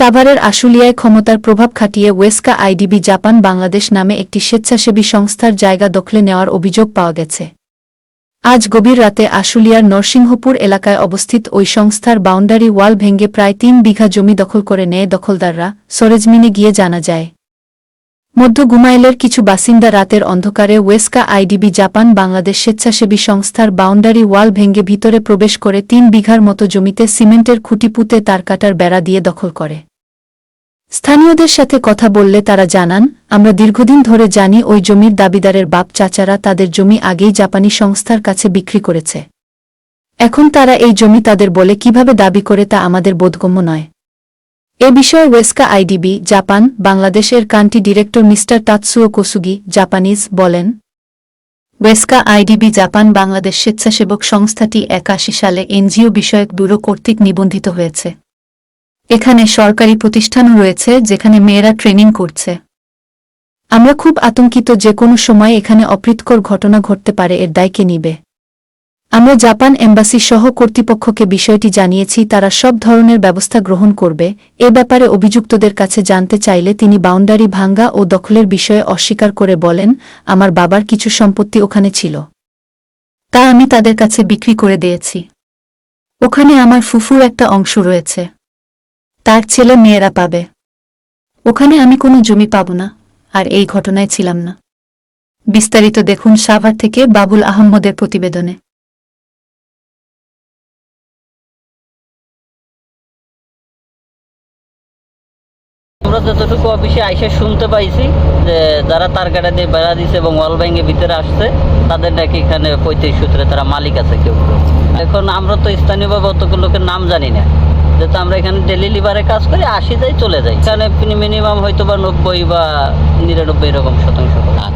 সাভারের আশুলিয়ায় ক্ষমতার প্রভাব খাটিয়ে ওয়েস্কা আইডিবি জাপান বাংলাদেশ নামে একটি স্বেচ্ছাসেবী সংস্থার জায়গা দখলে নেওয়ার অভিযোগ পাওয়া গেছে। আজ গভীর রাতে আশুলিয়ার নরসিংহপুর এলাকায় অবস্থিত ওই সংস্থার বাউন্ডারি ওয়াল ভেঙে প্রায় তিন বিঘা জমি দখল করে নেয় দখলদাররা, সরেজমিনে গিয়ে জানা যায়। মধ্য গুমাইলের কিছু বাসিন্দা রাতের অন্ধকারে ওয়েস্কা আইডিবি জাপান বাংলাদেশ স্বেচ্ছাসেবী সংস্থার বাউন্ডারি ওয়াল ভেঙে ভিতরে প্রবেশ করে তিন বিঘার মতো জমিতে সিমেন্টের খুঁটি পুঁতে তারকাটার বেড়া দিয়ে দখল করে। স্থানীয়দের সাথে কথা বললে তারা জানান, আমরা দীর্ঘদিন ধরে জানি ওই জমির দাবিদারের বাপ চাচারা তাদের জমি আগেই জাপানি সংস্থার কাছে বিক্রি করেছে। এখন তারা এই জমি তাদের বলে কীভাবে দাবি করে তা আমাদের বোধগম্য নয়। এ বিষয়ে ওয়েস্কা আইডিবি, জাপান, বাংলাদেশের country director mister Tatsuo Kosugi, Japanese, বলেন, ওয়েস্কা আইডিবি জাপান বাংলাদেশ স্বেচ্ছাসেবক সংস্থাটি একাশি সালে এনজিও বিষয়ক ব্যুরো কর্তৃক নিবন্ধিত হয়েছে। এখানে সরকারি প্রতিষ্ঠানও রয়েছে যেখানে মেয়েরা ট্রেনিং করছে। আমরা খুব আতঙ্কিত যে কোনো সময় এখানে অপ্রীতকর ঘটনা ঘটতে পারে, এর দায়কে নিবে? আমরা জাপান এম্বাসি সহ কর্তৃপক্ষকে বিষয়টি জানিয়েছি, তারা সব ধরনের ব্যবস্থা গ্রহণ করবে। এ ব্যাপারে অভিযুক্তদের কাছে জানতে চাইলে তিনি বাউন্ডারি ভাঙ্গা ও দখলের বিষয়ে অস্বীকার করে বলেন, আমার বাবার কিছু সম্পত্তি ওখানে ছিল। তা আমি তাদের কাছে বিক্রি করে দিয়েছি। ওখানে আমার ফুফুর একটা অংশ রয়েছে। তার ছেলে মেয়েরা পাবে। ওখানে আমি কোনো জমি পাব না, আর এই ঘটনায় ছিলাম না। বিস্তারিত দেখুন সাভার থেকে বাবুল আহম্মদের প্রতিবেদনে। আমরা যতটুকু অফিসে আইসে শুনতে পাইছি যে যারা তার কাটা দিয়ে বেড়া দিছে এবং ওয়াল ব্যাঙ্গের ভিতরে আসছে, তাদের নাকি এখানে পৈতৃক সূত্রে তারা মালিক আছে কেউ কেউ। এখন আমরা তো স্থানীয়ভাবে অতগুলো লোকের নাম জানি না। যেহেতু আমরা এখানে ডেলি লিভারে কাজ করি আশি যাই, চলে যাই এখানে মিনিমাম হয়তো বা নব্বই বা নিরানব্বই এরকম শতাংশ।